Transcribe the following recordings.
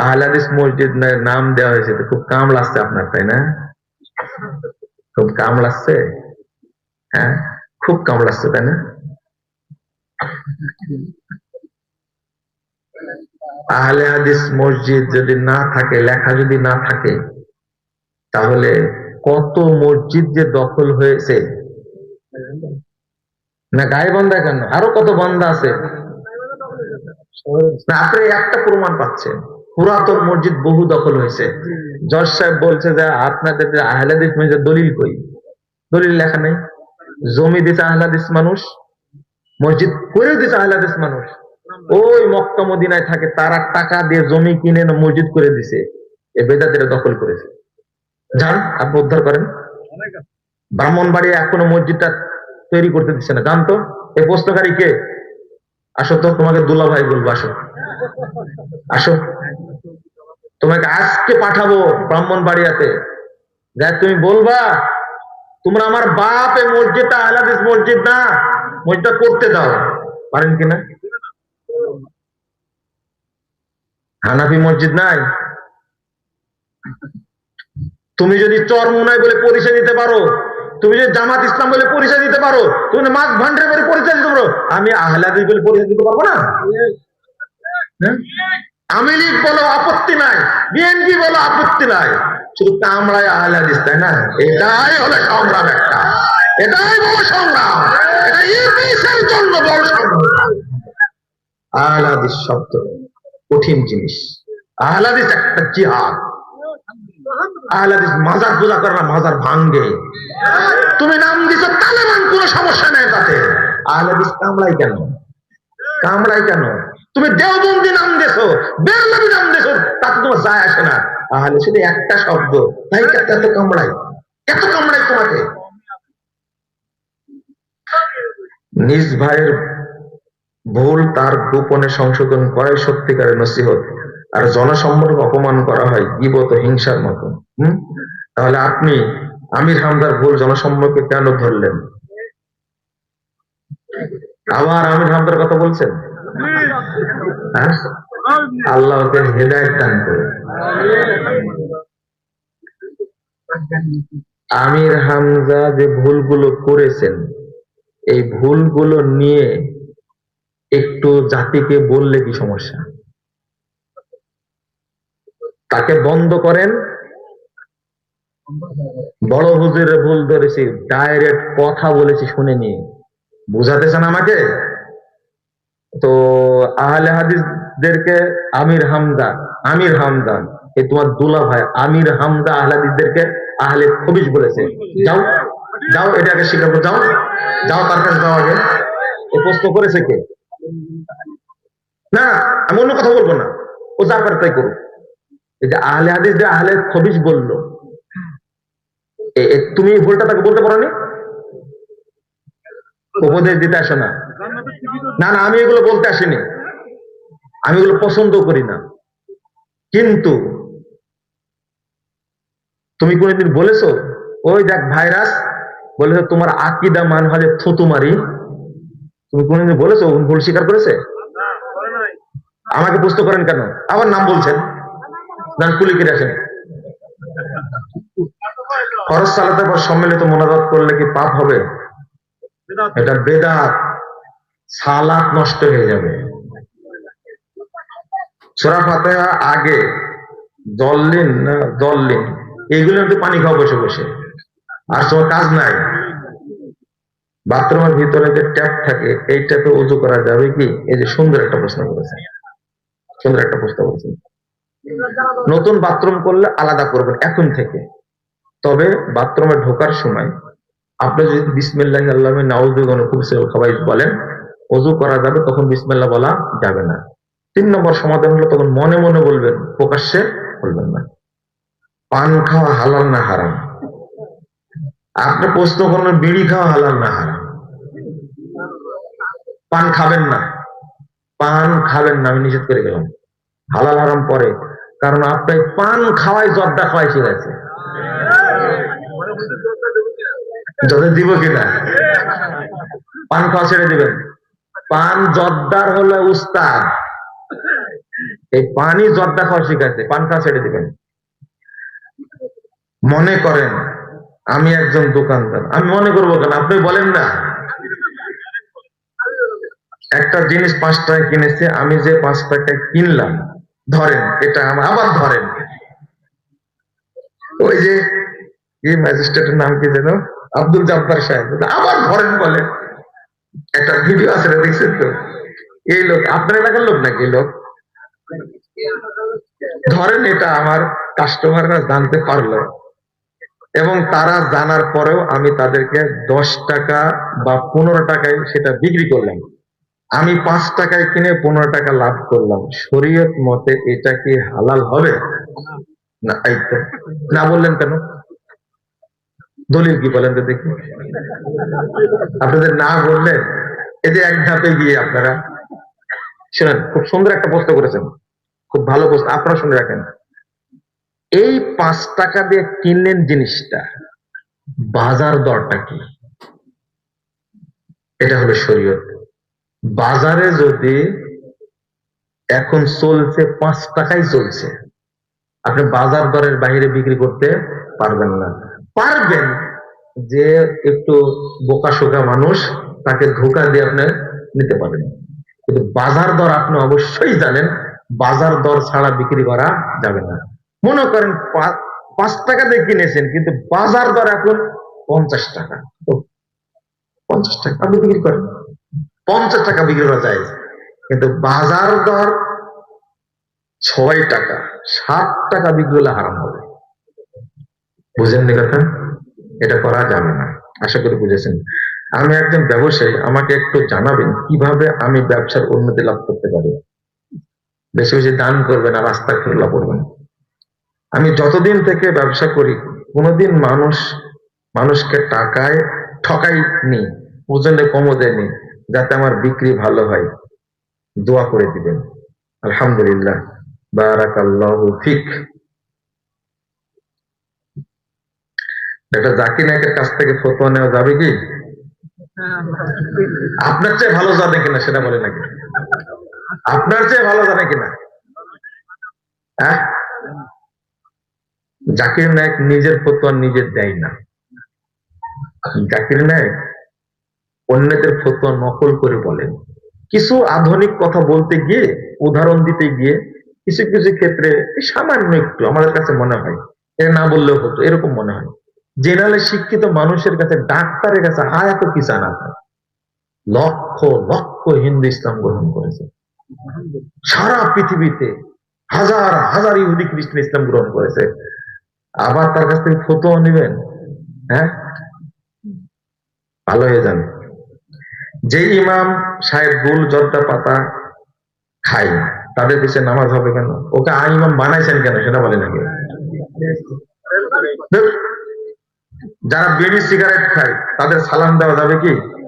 আহলাদিস মসজিদ নাম দেওয়া হয়েছে তো খুব কাম লাগছে আপনার, তাই না? খুব কাম লাগছে? হ্যাঁ খুব কাম লাগছে, তাই না? আহলে হাদিস মসজিদ যদি না থাকে, লেখা যদি না থাকে, তাহলে কত মসজিদ যে দখল হয়েছে? না গায়ে বন্ধা কেন? আরও কত বন্ধা আছে? আপনি একটা প্রমাণ পাচ্ছেন। পুরাতন মসজিদ বহু দখল হয়েছে। জজ সাহেব বলছে যে, আপনাদের আহলাদিস মসজিদ দলিল কই? দলিল লেখা নেই। জমি দিছে আহলাদিস মানুষ, মসজিদ করে দিছে আহলাদিস মানুষ। ওই মক্কা মদিনায় থাকে, তারা টাকা দিয়ে জমি কিনে মসজিদ করে দিছে। এ বেদাতেরা দখল করেছে। যান, আপনি উদ্ধার করেন। ব্রাহ্মণবাড়ি এখনও মসজিদটা তৈরি করতে দিচ্ছে না। জানতো? এই প্রশ্নকারী কে? আসো তো, তোমাকে দুলা ভাই বলব, আসো। আসো। তোমাকে আজকে পাঠাবো ব্রাহ্মণবাড়িয়াতে। যা তুমি বলবা, তোমরা আমার বাপ এই মসজিদটা আহলাদিস মসজিদ না, মসজিদটা করতে দাও। পারেন কিনা? হানাফি মসজিদ নাই? তুমি যদি চরমুনাই বলে পরিচয় দিতে পারো, তুমি যদি জামাত ইসলাম বলে পরিচয় দিতে পারো, তুমি মাছ ভান্ডার বলে পরিচয় দিতে পারো, আমি আহলাদিস বলে পরিচয় দিতে পারব না? আমি লীগ বলো আপত্তি নাই, বিএনপি বলো আপত্তি নাই। শুধু কামড়ায় আহলাদিস তাই না? এটাই হলো সংগ্রাম একটা। এটাই বড় সংগ্রাম। এটা ইংলিশের জন্য বড় সংগ্রাম। আহলাদিস শব্দ কঠিন জিনিস। আহলাদিস একটা জিহাদ। আহলাদিস মাজার পূজা করে না, মাজার ভাঙ্গে। তুমি নাম দিছো তালেবান, কোনো সমস্যা নেই তাতে। আহলাদিস কামড়াই কেন? কামড়াই কেন? তুমি দেওবন্দি নাম দেছো বেরলবি নাম দেছো তাতে তোমার যায় আসে না। তাহলে শুধু একটা শব্দ, তাই এত কামড়াই এত কামড়াই তোমাকে। নিজ ভাইয়ের ভুল তার গোপনে সংশোধন করাই সত্যিকারের নসিহত। আর জনসম্পর্ক অপমান করা হয় গিবত হিংসার মতো। হম? তাহলে আপনি আমির হামদার ভুল জনসম্পর্কে কেন ধরলেন? আবার আমির হামদার কথা বলছেন? আল্লাহ ওকে দান আমির হামজা যে ভুলগুলো করেছেন, এই ভুলগুলো নিয়ে একটু জাতিকে বললে কি সমস্যা? তাকে বন্ধ করেন। বড় হুজুরের ভুল ধরেছি, ডাইরেক্ট কথা বলেছি শুনে নিয়ে। বুঝাতেছেন আমাকে? তো আহলে হাদিসদেরকে আমির হামদা আমির হামদান এ তোমার দুলা ভাই আমির হামদা আহলে আহলে খবিজ বলেছে। যাও যাও, এটাকে স্বীকার করো যাও যাও তার কাছে যাও আগে। ও প্রশ্ন করেছে কে? না, আমি অন্য কথা বলব না। ও যা পারে তাই করুক। এই যে আহলে হাদিস যে আহলে খবিজ বলল তুমি ভুলটা তাকে বলতে পারো নি উপদেশ দিতে আসো না। না না আমি এগুলো বলতে আসিনি। আমি এগুলো পছন্দ করি না। কিন্তু তুমি কোনদিন বলেছ ওই দেখ ভাইরাস বলেছ তোমার আকিদা মান হাজে থুতু মারি। তুমি কোনদিন বলেছ ভুল স্বীকার করেছে? আমাকে প্রশ্ন করেন কেন? আবার নাম বলছেন। নাম কুলিকির আসেন। খরচ চালাতে পর সম্মিলিত মোনাজাত করলে কি পাপ হবে? এটা বেদাত, সালাত নষ্ট হয়ে যাবে। সোরা ফাতেহা আগে জল্লিন না জল্লিন এগুলো একটু পানি খাওয়া বসে বসে। আর তোমার কাজ নাই। বাথরুমের ভিতরে যে ট্যাপ থাকে, এই ট্যাপে উজু করা যাবে কি? এই যে সুন্দর একটা প্রশ্ন করেছে। সুন্দর একটা প্রশ্ন করেছেন নতুন বাথরুম করলে আলাদা করবেন, এখন থেকে। তবে বাথরুমে ঢোকার সময় আপনি যদি বিসমিল্লাহ আল্লাহ নাউজুগান খুব খাবাই বলেন অজু করা যাবে, তখন বিসমিল্লাহ বলা যাবে না। তিন নম্বর সমাধান হলো, তখন মনে মনে বলবেন, প্রকাশ্যে বলবেন না। পান খাওয়া হালাল না হারাম? আপনি প্রশ্ন করলেন, বিড়ি খাওয়া হালাল না হারাম? পান খাবেন না? পান খাবেন না, আমি নিষেধ করে গেলাম। হালাল হারাম পরে, কারণ আপনার পান খাওয়াই জর্দা খাওয়াই শিখেছে যত দিব কিনা? পান খাওয়া ছেড়ে দিবেন। পান জর্দার হলো উস্তাদ। এই পানি জর্দা খাওয়া শিখাচ্ছে পান খাওয়া ছেড়ে দিবেন। মনে করেন, আমি একজন দোকানদার। আমি মনে করব কেন? আপনি বলেন না। একটা জিনিস পাঁচ টাকায় কিনেছে, আমি যে পাঁচ টাকায় কিনলাম, ধরেন, এটা আবার ধরেন। ওই যে, এই ম্যাজিস্ট্রেটের নাম কি যেন? আব্দুল জব্বার সাহেব। আবার ধরেন বলে একটা ভিডিও আছে দেখছেন তো? এই লোক, আপনার এলাকার লোক নাকি লোক? ধরেন এটা আমার কাস্টমাররা জানতে পারল এবং তারা জানার পরেও আমি তাদেরকে দশ টাকা বা পনেরো টাকায় সেটা বিক্রি করলাম। আমি পাঁচ টাকায় কিনে পনেরো টাকা লাভ করলাম। শরীয়ত মতে এটা কি হালাল হবে? না না বললেন কেন? দলিল কি বলেন তো দেখি। আপনাদের না বললে এই যে এক ধাপে গিয়ে আপনারা শুনেন, খুব সুন্দর একটা প্রশ্ন করেছেন। খুব ভালো প্রশ্ন, আপনারা শুনে রাখেন। এই পাঁচ টাকা দিয়ে কিনলেন জিনিসটা, বাজার দরটা কি? এটা হলো শরীয়ত। বাজারে যদি এখন চলছে, পাঁচ টাকাই চলছে, আপনি বাজার দরের বাইরে বিক্রি করতে পারবেন না। পারবেন যে একটু বোকা শোকা মানুষ তাকে ধোকা দিয়ে আপনি নিতে পারেন কিন্তু বাজার দর আপনি অবশ্যই জানেন, বাজার দর ছাড়া বিক্রি করা যাবে না। মনে করেন পাঁচ টাকা দিয়ে কিনেছেন, কিন্তু বাজার দর এখন পঞ্চাশ টাকা। পঞ্চাশ টাকা আপনি বিক্রি করেন। পঞ্চাশ টাকা বিক্রি করা যায়। কিন্তু বাজার দর ছয় টাকা, সাত টাকা বিক্রি হলে হারাম হবে। বুঝেননি কথা এটা করা যাবে না। আশা করি বুঝেছেন। আমি একজন ব্যবসায়ী, আমাকে একটু জানাবেন কীভাবে আমি ব্যবসার উন্নতি লাভ করতে পারি? বেশি বেশি দান করবেন আর রাস্তা খেলা করবেন। আমি যতদিন থেকে ব্যবসা করি, কোনোদিন মানুষ, মানুষকে টাকায় ঠকাই নি ওজনে কমও দেয়নি, যাতে আমার বিক্রি ভালো হয়। দোয়া করে দিবেন। আলহামদুলিল্লাহ। বারাকাল্লাহু ফিক। এটা জাকির নায়কের কাছ থেকে ফতোয়া নেওয়া যাবে কি? আপনার চেয়ে ভালো জানে কিনা সেটা বলে নাকি? আপনার চেয়ে ভালো জানে কিনা? হ্যাঁ? জাকির নায়ক নিজের ফতোয়া নিজের দেয় না। জাকির নায়ক অন্যদের ফতোয়া নকল করে বলেন কিছু আধুনিক কথা বলতে গিয়ে, উদাহরণ দিতে গিয়ে কিছু কিছু ক্ষেত্রে সামান্য একটু, আমাদের কাছে মনে হয় এটা না বললেও হতো, এরকম মনে হয়। জেনারেল শিক্ষিত মানুষের কাছে ডাক্তারের কাছে আর এত কি জানা হয় লক্ষ লক্ষ হিন্দু ইসলাম গ্রহণ করেছে। সারা পৃথিবীতে হাজার হাজার ইহুদি, খ্রিস্টান ইসলাম গ্রহণ করেছে। আবার তার কাছ থেকে ফটো নেবেন? হ্যাঁ? ভালো হয়ে যান যে ইমাম সাহেব গুল, জর্দা পাতা খায় তাদের পিছিয়ে নামাজ হবে কেন? ওকে আ ইমাম বানাইছেন কেন? সেটা বলে নাকি। যারা বিড়ি সিগারেট খায়, তাদের সালাম দেওয়া যাবে কি?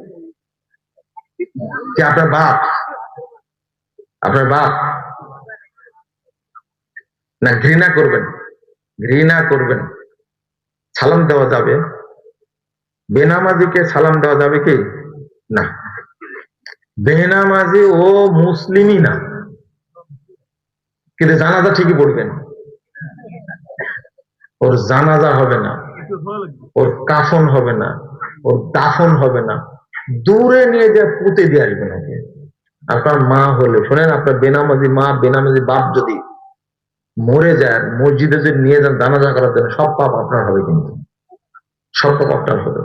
আপনার বাপ? আপনার বাপ? না, ঘৃণা করবেন। ঘৃণা করবেন। সালাম দেওয়া যাবে। বেনামাজিকে সালাম দেওয়া যাবে কি? না। বেনামাজি ও মুসলিমই না। কিন্তু জানাজা ঠিকই পড়বেন। ওর জানাজা হবে না। ওর কাফন হবে না, ওর দাফন হবে না। দূরে নিয়ে যা পুঁতে দিয়ে আসবেন ওকে আপনার মা হলে, শোনেন আপনার বেনামাজি মা, বেনামাজি বাপ যদি মরে যায়, মসজিদে যদি নিয়ে যান, জানাজা করার জন্য, সব পাপ আপনার হবে কিন্তু। সব পাপ আপনার হবে।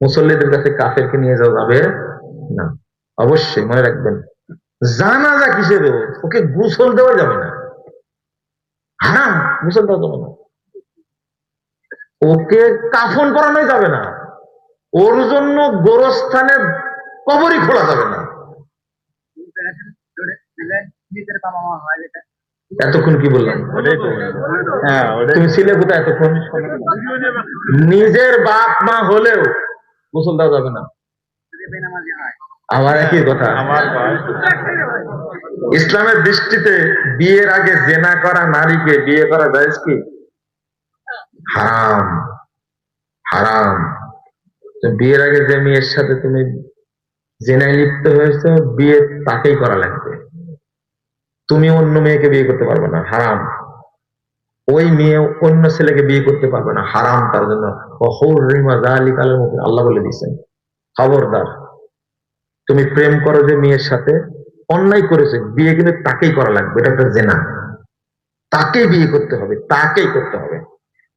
মুসল্লিদের কাছে কাফেরকে নিয়ে যাওয়া যাবে না। অবশ্যই, মনে রাখবেন, জানাজা কিসের? ওকে গোসল দেওয়া যাবে না। হারাম, গোসল দেওয়া যাবে না। ওকে কাফন করানো যাবে না। ওর জন্য গোরস্থানে কবরই খোলা যাবে না। এতক্ষণ কি বললাম? হ্যাঁ তুমি ছিলে কোথায় এতক্ষণ? নিজের বাপ মা হলেও গোসল দেওয়া যাবে না। আমার একই কথা। আমার ইসলামের দৃষ্টিতে বিয়ের আগে জেনা করা নারীকে বিয়ে করা যায় কি? হারাম হারাম। তো বিয়ের আগে যে মেয়ের সাথে তুমি জেনায় লিপ্ত হয়েছে, বিয়ে তাকেই করা লাগবে। তুমি অন্য মেয়েকে বিয়ে করতে পারবে না, হারাম। ওই মেয়ে অন্য ছেলেকে বিয়ে করতে পারবে না, হারাম তার জন্য। আল্লাহ বলে দিয়েছেন, খবরদার, তুমি প্রেম করো যে মেয়ের সাথে, অন্যায় করেছে, বিয়ে কিন্তু তাকেই করা লাগবে, এটা একটা জেনা। তাকেই বিয়ে করতে হবে, তাকেই করতে হবে।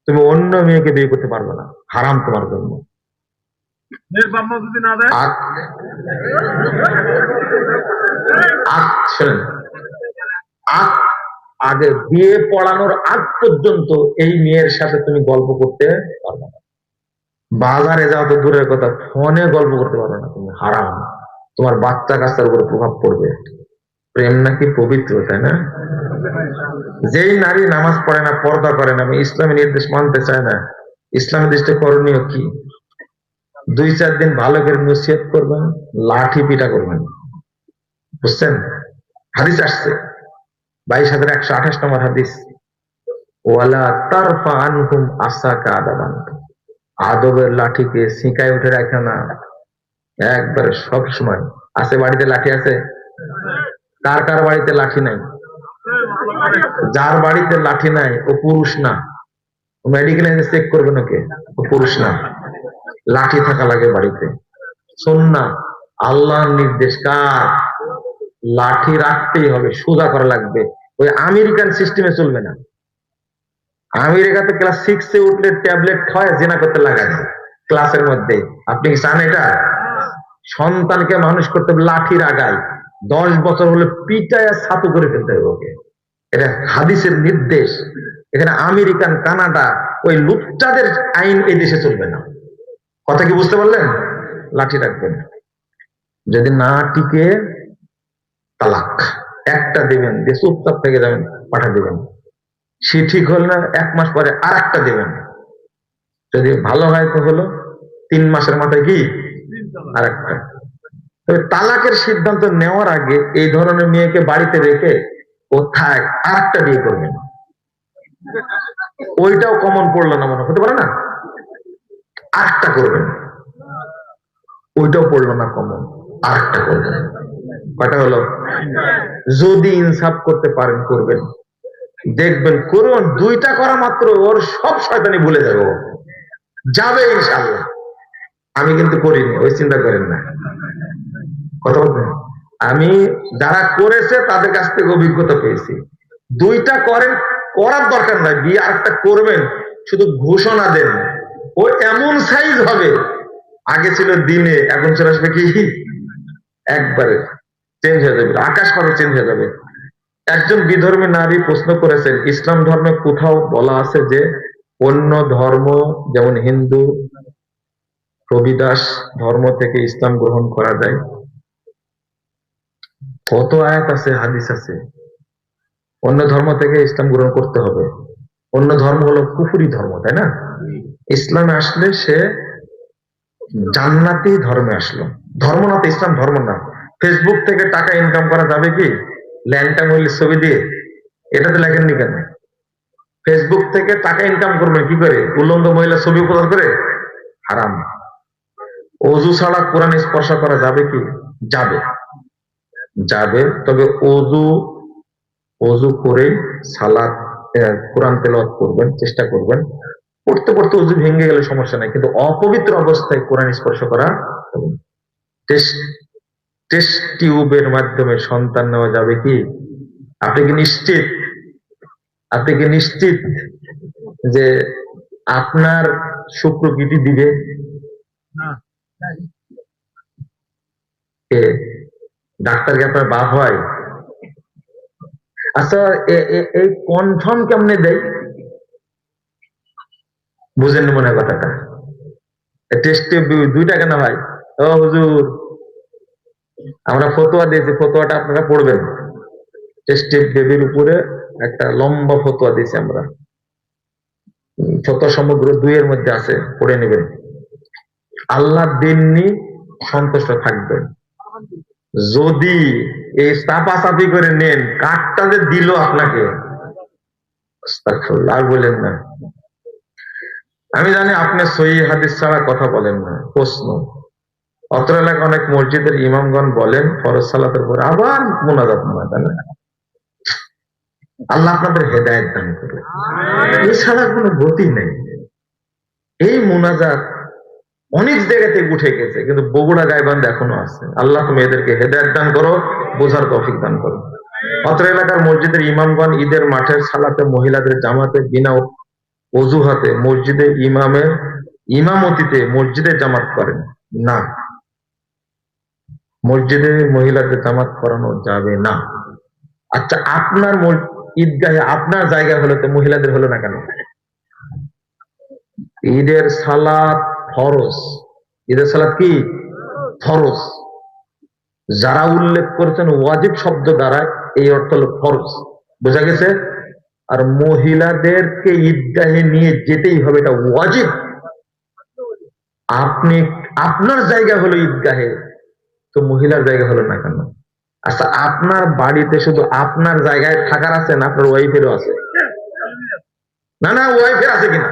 তুমি অন্য মেয়েকে বিয়ে করতে পারবে না। হারাম তোমার জন্য। আগ বিয়ে পড়ানোর আগ পর্যন্ত এই মেয়ের সাথে তুমি গল্প করতে পারবে না। বাজারে যাওয়া তো দূরের কথা ফোনে গল্প করতে পারবে না তুমি। হারাম। তোমার বাচ্চা কাচ্চার উপরে প্রভাব পড়বে। প্রেম নাকি পবিত্র তাই না? যেই নারী নামাজ পড়ে না, পর্দা করে না ইসলামী নির্দেশ মানতে চায় না। ইসলামী দৃষ্টি করণীয় কি? দুই চার দিন ভালো করে নসিহত করবেন, লাঠি পিটা করবেন। বুঝছেন? হাদিস আসছে। বাইশ হাজার একশো আঠাশ নম্বর হাদিস। ওয়ালা তারফা আনহুম আসাকা আদাবান। আদবের লাঠিকে সিঁকায় উঠে রাখে না। একবারে সব সময়। আছে বাড়িতে লাঠি আছে? কার কার বাড়িতে লাঠি নাই? যার বাড়িতে লাঠি নাই, ও পুরুষ না। মেডিকেলে চেক করবেন ওকে ও পুরুষ না। লাঠি থাকা লাগে বাড়িতে। শোন না, আল্লাহর নির্দেশ কার? লাঠি রাখতেই হবে, সোজা করা লাগবে। ওই আমেরিকান সিস্টেমে চলবে না। আমেরিকাতে ক্লাস সিক্সে উঠলে ট্যাবলেট খাওয়ায় জেনা করতে লাগায় ক্লাসের মধ্যে। আপনি কি চান এটা? সন্তানকে মানুষ করতে হবে লাঠির আগায় দশ বছর হলে পিটায় ছাতু করে ফেলতে হবে ওকে। এটা হাদিসের নির্দেশ। এখানে আমেরিকান, কানাডা, ওই লুচ্চাদের আইন এই দেশে চলবে না। কথা কি বুঝতে পারলেন? লাঠি রাখবেন। যদি না টিকে, তালাক। একটা দেবেন দিয়ে চুপচাপ থেকে যাবেন পাঠা দেবেন। সে ঠিক হল না, এক মাস পরে আর একটা দেবেন। যদি ভালো হয় তো হলো, তিন মাসের মাথায় কি? আর একটা তবে তালাকের সিদ্ধান্ত নেওয়ার আগে এই ধরনের মেয়েকে বাড়িতে রেখে ও থাক আর একটা বিয়ে ওইটাও কমন পড়ল না মনে হতে পারে না? আরেকটা করবেন ওইটাও পড়ল না কমন আরেকটা করবেন কয়টা হলো? যদি ইনসাফ করতে পারেন, করবেন। দেখবেন করুন দুইটা করা মাত্র, ওর সব শয়তানি ভুলে যাবে। যাবে ইনশাল্লাহ আমি কিন্তু করিনি, ওই চিন্তা করেন না। কথা বলতেন আমি যারা করেছে তাদের কাছ থেকে অভিজ্ঞতা পেয়েছি। দুইটা করেন, করার দরকার নাই, বিয়ে আরেকটা করবেন, শুধু ঘোষণা দেন। ও এমন সাইজ হবে। আগে ছিল দিনে, এখন চলে আসবে কি? একবারে চেঞ্জ হয়ে যাবে, আকাশ পাতাল চেঞ্জ হয়ে যাবে। একজন বিধর্মী নারী প্রশ্ন করেছেন, ইসলাম ধর্মে কোথাও বলা আছে যে অন্য ধর্ম, যেমন হিন্দু রবিদাস ধর্ম থেকে ইসলাম গ্রহণ করা যায়? কত আয়াত আছে, হাদিস আছে। অন্য ধর্ম থেকে ইসলাম গ্রহণ করতে হবে। অন্য ধর্ম হলো কুফুরি ধর্ম, তাই না? ইসলামে আসলে সে জান্নাতি ধর্মে আসলো। ধর্ম না তো ইসলাম, ধর্ম না। ফেসবুক থেকে টাকা ইনকাম করা যাবে কি? ল্যান্ডটা মহিলের ছবি দিয়ে। এটা তো লেখেননি কেন? ফেসবুক থেকে টাকা ইনকাম করবে কি করে? উল্লঙ্গ মহিলা ছবি প্রদান করে? হারাম। অজু ছাড়া কোরআন স্পর্শ করা যাবে কি? যাবে। যাবে। তবে অজু অজু করে সালাদ কোরআন তেলাওয়াত করবেন চেষ্টা করবেন। পড়তে পড়তে অজু ভেঙে গেলে সমস্যা নাই কিন্তু অপবিত্র অবস্থায় কোরআন স্পর্শ করা টেস্ট টেস্ট টিউবের মাধ্যমে সন্তান নেওয়া যাবে কি? আপনি কি নিশ্চিত? আপনি কি নিশ্চিত যে আপনার শুক্রকৃতি দিবে? না। কে ডাক্তার কি আপনার বাপ হয়? আচ্ছা এই কনফার্ম কেমনে দেয়? বুঝেন মনে কথাটা। দুইটা কেন হয়? ও হুজুর, আমরা ফতোয়া দিয়েছি, ফতোয়াটা আপনারা পড়বেন। টেস্টে বেবির উপরে একটা লম্বা ফতোয়া দিয়েছি আমরা। ফতোয়া সমগ্র দুইয়ের মধ্যে আছে, পড়ে নেবেন। আল্লাহ দিননি সন্তুষ্ট থাকবেন। যদি এই চাপাচাপি করে নেন, কাঠটা যে দিল আপনাকে আর বলেন না। আমি জানি আপনি সহি হাদিস ছাড়া কথা বলেন না, প্রশ্ন। অত্র এলাকা অনেক মসজিদের ইমামগণ বলেন, ফরজ সালাতের পরে আবার মোনাজাত মোনাজাত আল্লাহ আপনাদের হেদায়ত দান করবে এছাড়া কোনো গতি নেই। এই মোনাজাত অনেক জায়গাতে উঠে গেছে, কিন্তু বগুড়া, গাইবান্ধ এখনও আছে। আল্লাহ তুমি এদেরকে হেদায়ত দান করো, বোঝার তৌফিক দান করো। অত্র এলাকার মসজিদের ইমামগণ ঈদের মাঠের সালাতে মহিলাদের জামাতে বিনা অজুহাতে মসজিদে ইমামের ইমামতিতে মসজিদে জামাত করেন। না। মসজিদে মহিলাদের জামাত করানো যাবে না। আচ্ছা আপনার ঈদগাহে আপনার জায়গা হলো তো মহিলাদের হলো না কেন? ঈদের সালাত ফরজ। ঈদের সালাত কি? ফরজ। যারা উল্লেখ করেছেন ওয়াজিব শব্দ দ্বারা এই অর্থ হলো ফরজ। বোঝা গেছে? আর মহিলাদেরকে ঈদগাহে নিয়ে যেতেই হবে, এটা ওয়াজিব। আপনি, আপনার জায়গা হলো ঈদগাহে, তো মহিলার জায়গা হলো না কেন? আচ্ছা আপনার বাড়িতে শুধু আপনার জায়গায় থাকার আছে না আপনার ওয়াইফেরও আছে? না না ওয়াইফের আছে কিনা?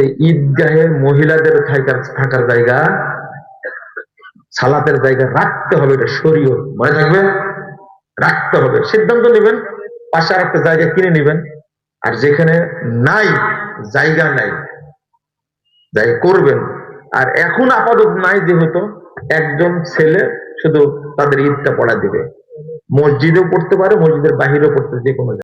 ঈদগাহে মহিলাদের থাকার জায়গা, সালাতের জায়গা রাখতে হবে, এটা শরীয় মনে থাকবে? রাখতে হবে। সিদ্ধান্ত নেবেন, পাশে একটা জায়গা কিনে নেবেন। আর যেখানে নাই, জায়গা নাই যাই করবেন। আর এখন আপাতত নাই যেহেতু, একজন ছেলে শুধু তাদের ঈদটা পড়া দিবে। মসজিদেও পড়তে পারে, মসজিদের বাহিরেও পড়তে যে কোনো।